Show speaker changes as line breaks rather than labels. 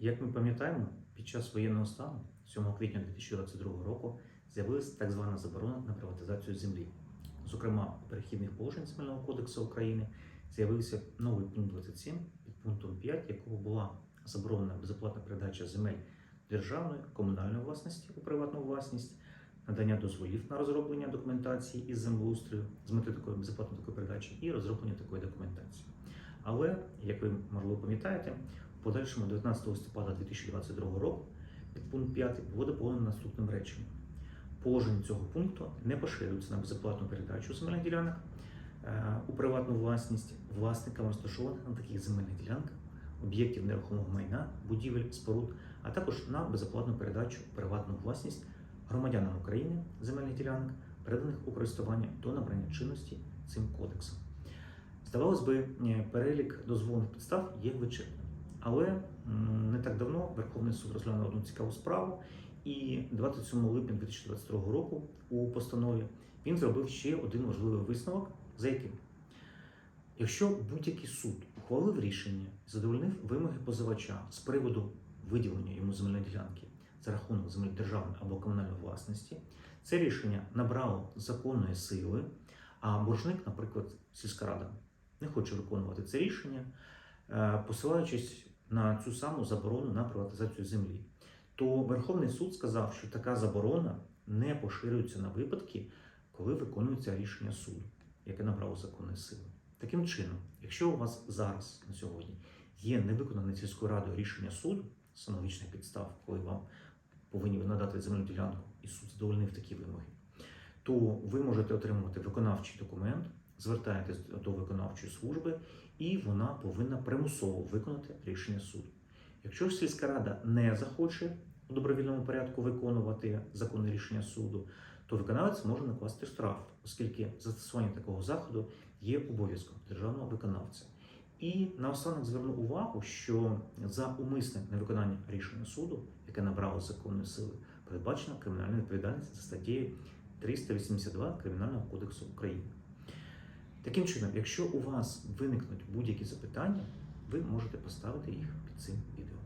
Як ми пам'ятаємо, під час воєнного стану 7 квітня 2022 року з'явилася так звана заборона на приватизацію землі. Зокрема, у перехідних положень Земельного кодексу України з'явився новий пункт 27, під пунктом 5, якого була заборонена безоплатна передача земель державної комунальної власності у приватну власність, надання дозволів на розроблення документації із землеустрою з мети такої безоплатної такої передачі і розроблення такої документації. Але, як ви можливо пам'ятаєте, подальшому 19 листопада 2022 року підпункт 5 було доповнено наступним реченням. Положення цього пункту не поширюються на безоплатну передачу земельних ділянок е, у приватну власність власникам розташованих на таких земельних ділянках, об'єктів нерухомого майна, будівель, споруд, а також на безоплатну передачу приватну власність громадянам України земельних ділянок, переданих у користування до набрання чинності цим кодексом. Здавалось би, е, перелік дозволених підстав є вичерпним. Але не так давно Верховний суд розглянув одну цікаву справу, і 27 липня 2022 року у постанові він зробив ще один важливий висновок, за яким, якщо будь-який суд ухвалив рішення задовольнив вимоги позивача з приводу виділення йому земельної ділянки за рахунок земель державної або комунальної власності, це рішення набрало законної сили, а боржник, наприклад, сільська рада, не хоче виконувати це рішення, е, посилаючись на цю саму заборону на приватизацію землі, то Верховний суд сказав, що така заборона не поширюється на випадки, коли виконується рішення суду, яке набрало законної сили. Таким чином, якщо у вас зараз на сьогодні є невиконане сільською радою рішення суду з аналогічних підстав, коли вам повинні надати земельну ділянку, і суд задовольнив такі вимоги, то ви можете отримувати виконавчий документ, звертаєтесь до виконавчої служби, і вона повинна примусово виконати рішення суду. Якщо ж сільська рада не захоче у добровільному порядку виконувати законне рішення суду, то виконавець може накласти штраф, оскільки застосування такого заходу є обов'язком державного виконавця. І наостанок зверну увагу, що за умисне невиконання рішення суду, яке набрало законної сили, передбачена кримінальна відповідальність за статтею 382 Кримінального кодексу України. Таким чином, якщо у вас виникнуть будь-які запитання, ви можете поставити їх під цим відео.